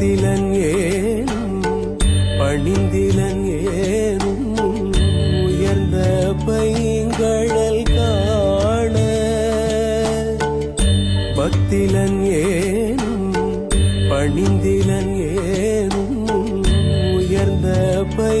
பணிந்திலன் ஏனும் பணிந்திலன் ஏனும் உயர்ந்த பைங்கடல் காண. பக்திலன் ஏனும் பணிந்திலன் ஏனும் உயர்ந்த பை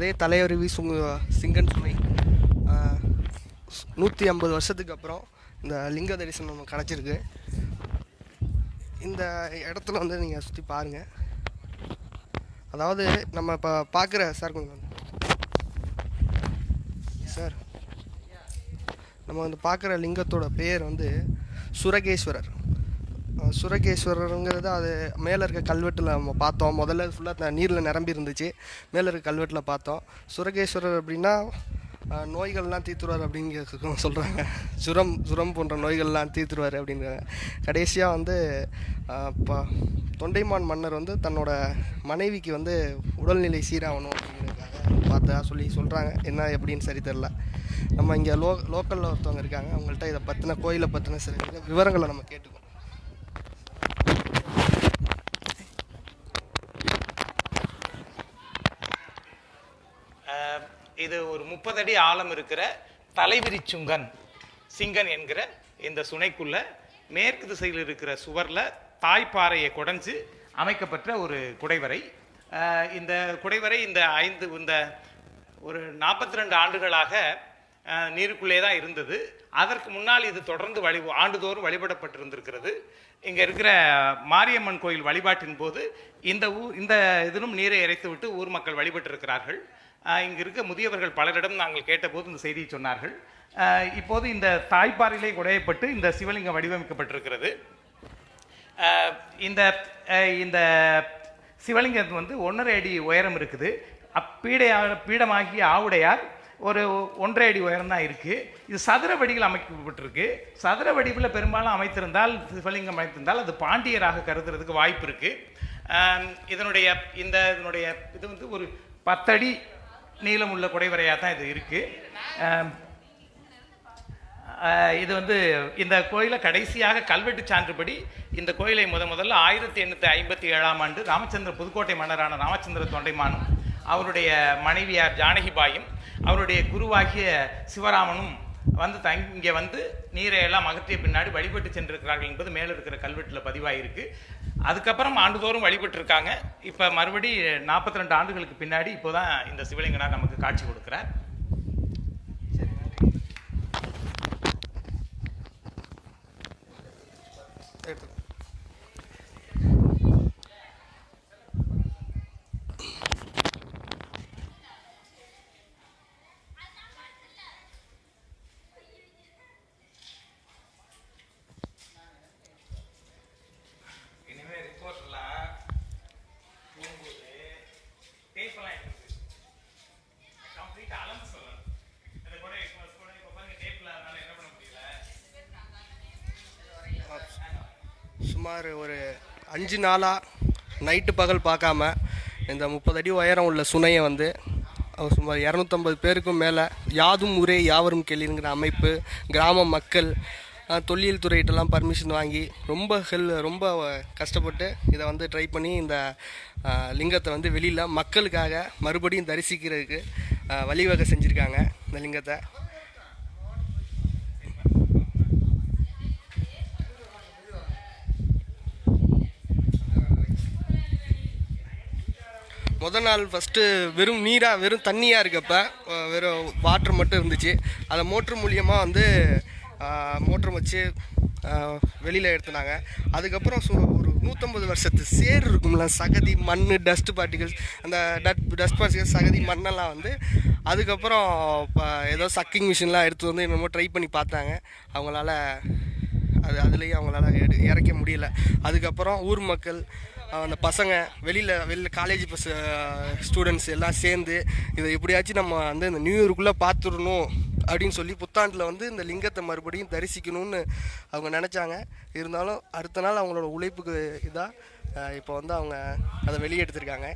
அதே தலையருவி சுங்க சிங்கன் சுமை. நூற்றி ஐம்பது வருஷத்துக்கு அப்புறம் இந்த லிங்க தரிசனம் நமக்கு கிடச்சிருக்கு. இந்த இடத்துல வந்து நீங்கள் சுற்றி பாருங்கள் அதாவது நம்ம இப்போ பார்க்குற சார் கொஞ்சம் வந்து. சார் நம்ம வந்து பார்க்குற லிங்கத்தோட பேர் வந்து சுரகேஸ்வரர். சுரகேஸ்வரருங்கிறது அது மேலே இருக்க கல்வெட்டில் நம்ம பார்த்தோம். முதல்ல ஃபுல்லாக நீரில் நிரம்பி இருந்துச்சு. மேலே இருக்க கல்வெட்டில் பார்த்தோம். சுரகேஸ்வரர் அப்படின்னா நோய்கள்லாம் தீர்த்துருவார் அப்படிங்கிறதுக்கும் சொல்கிறாங்க சுரம் சுரம் போன்ற நோய்கள்லாம் தீர்த்துருவார் அப்படிங்கிறாங்க கடைசியாக வந்து இப்போ ப- தொண்டைமான் மன்னர் வந்து தன்னோட மனைவிக்கு வந்து உடல்நிலை சீராகணும் அப்படிங்கிறதுக்காக பார்த்தா சொல்லி சொல்கிறாங்க என்ன எப்படின்னு சரி தெரில நம்ம இங்கே லோ லோக்கலில் ஒருத்தவங்க இருக்காங்க. அவங்கள்ட்ட இதை பற்றின கோயிலை பற்றின சில விவரங்களை நம்ம கேட்டுக்கோம் இது ஒரு முப்பது அடி ஆழம் இருக்கிற தலைவிரி சுங்கன் சிங்கன் என்கிற இந்த சுனைக்குள்ள மேற்கு திசையில் இருக்கிற சுவரில் தாய்ப்பாறையை குடைஞ்சு அமைக்கப்பட்ட ஒரு குடைவரை. இந்த குடைவரை இந்த ஐந்து இந்த ஒரு நாற்பத்தி ரெண்டு ஆண்டுகளாக நீருக்குள்ளே தான் இருந்தது. அதற்கு முன்னால் இது தொடர்ந்து வழி ஆண்டுதோறும் வழிபடப்பட்டிருந்திருக்கிறது. இங்கே இருக்கிற மாரியம்மன் கோயில் வழிபாட்டின் போது இந்த ஊ இந்த இதிலும் நீரை இறைத்துவிட்டு ஊர் மக்கள் வழிபட்டிருக்கிறார்கள். இங்கே இருக்க முதியவர்கள் பலரிடம் நாங்கள் கேட்டபோது இந்த செய்தியை சொன்னார்கள். இப்போது இந்த தாய்ப்பாறையிலே குடையப்பட்டு இந்த சிவலிங்கம் வடிவமைக்கப்பட்டிருக்கிறது. இந்த இந்த சிவலிங்கம் வந்து ஒன்றரை அடி உயரம் இருக்குது. அப்பீடையா பீடமாகிய ஆவுடையார் ஒரு ஒன்றரை அடி உயரம் தான் இருக்குது இது சதுர வடிவில் அமைக்கப்பட்டிருக்கு. சதுர வடிவில் பெரும்பாலும் அமைத்திருந்தால் சிவலிங்கம் அமைத்திருந்தால் அது பாண்டியராக கருதுறதுக்கு வாய்ப்பு இருக்குது இதனுடைய இந்த இதனுடைய இது வந்து ஒரு பத்தடி நீளம் உள்ள குடைவரையாக தான் இது இருக்குது இது வந்து இந்த கோயிலை கடைசியாக கல்வெட்டு சான்றுபடி இந்த கோயிலை முத முதல்ல ஆயிரத்தி எண்ணூற்றி ஐம்பத்தி ஏழாம் ஆண்டு ராமச்சந்திர புதுக்கோட்டை மன்னரான ராமச்சந்திர தொண்டைமானும் அவருடைய மனைவியார் ஜானகிபாயும் அவருடைய குருவாகிய சிவராமனும் வந்து தங் இங்கே வந்து நீரை எல்லாம் அகற்றிய பின்னாடி வழிபட்டு சென்றிருக்கிறார்கள் என்பது மேலே இருக்கிற கல்வெட்டில் பதிவாயிருக்கு. அதுக்கப்புறம் ஆண்டுதோறும் வழிபட்டிருக்காங்க. இப்போ மறுபடி நாற்பத்தி ரெண்டு ஆண்டுகளுக்கு பின்னாடி இப்போ தான் இந்த சிவலிங்கனார் நமக்கு காட்சி கொடுக்குறார். சரி சுமார் ஒரு அஞ்சு நாளாக நைட்டு பகல் பார்க்காம இந்த முப்பது அடி உயரம் உள்ள சுனையை வந்து அவர் சுமார் இரநூத்தம்பது பேருக்கும் மேலே யாதும் ஊரே யாவரும் கேள்விங்கிற அமைப்பு கிராம மக்கள் தொல்லியல் துறையிட்டெல்லாம் பர்மிஷன் வாங்கி ரொம்ப ஹெல் ரொம்ப கஷ்டப்பட்டு இதை வந்து ட்ரை பண்ணி இந்த லிங்கத்தை வந்து வெளியில் மக்களுக்காக மறுபடியும் தரிசிக்கிறதுக்கு வழிவகை செஞ்சுருக்காங்க இந்த லிங்கத்தை. முத நாள் ஃபஸ்ட்டு வெறும் நீராக வெறும் தண்ணியாக இருக்கப்ப வெறும் வாட்ரு மட்டும் இருந்துச்சு. அதை மோட்ரு மூலியமாக வந்து மோட்ரு வச்சு வெளியில் எடுத்துனாங்க. அதுக்கப்புறம் சு ஒரு நூற்றம்பது வருஷத்து சேர் இருக்கும்ல சகதி மண் டஸ்ட் பார்ட்டிகல்ஸ் அந்த டட் டஸ்ட் பார்ட்டிகல்ஸ் சகதி மண்ணெல்லாம் வந்து அதுக்கப்புறம் இப்போ ஏதோ சக்கிங் மிஷின்லாம் எடுத்து வந்து என்னமோ ட்ரை பண்ணி பார்த்தாங்க. அவங்களால அது அதுலேயும் அவங்களால எடு இறக்க முடியல. அதுக்கப்புறம் ஊர் மக்கள் அந்த பசங்க வெளியில் வெளியில் காலேஜ் பஸ் ஸ்டூடெண்ட்ஸ் எல்லாம் சேர்ந்து இதை எப்படியாச்சும் நம்ம வந்து இந்த நியூ இயருக்குள்ளே பார்த்துடணும் அப்படின்னு சொல்லி புத்தாண்டில் வந்து இந்த லிங்கத்தை மறுபடியும் தரிசிக்கணும்னு அவங்க நினச்சாங்க. இருந்தாலும் அடுத்த நாள் அவங்களோட உழைப்புக்கு இதாக இப்போ வந்து அவங்க அதை வெளியே எடுத்திருக்காங்க.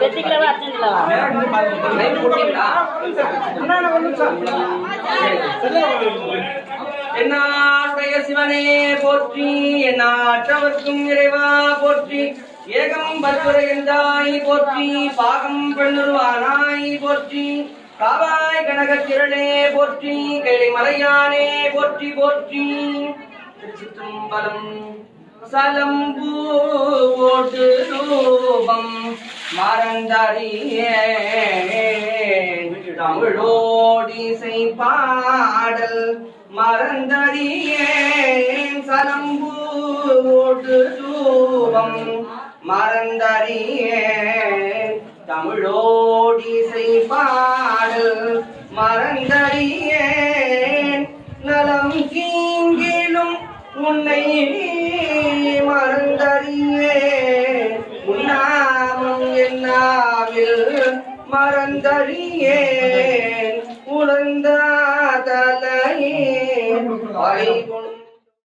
பெத்திக்கலவா அர்ஜென்ட்லவா என்னாடைய சிவனே போற்றி என்னாற்றவர்க்கும் இறைவா போற்றி ஏகம் பத்வரையந்தாய் போற்றி பாகம் பெண்ணுருவானாய் போற்றி காவாய் கனகத்திரளே போற்றி கைலை மலையானே போற்றி போற்றி. திருச்சிற்றம்பலம் சலம்பு ஓட்டு ரூபம் மறந்தறியே தமிழோடிசை பாடல் மறந்தறியேன். ஓட்டு ரூபம் மறந்தறியேன். தமிழோடிசை பாடல் மறந்தறியேன். நலம் தீங்கிலும் உன்னை நீ மறந்தறியேன் உணர்ந்த தலையே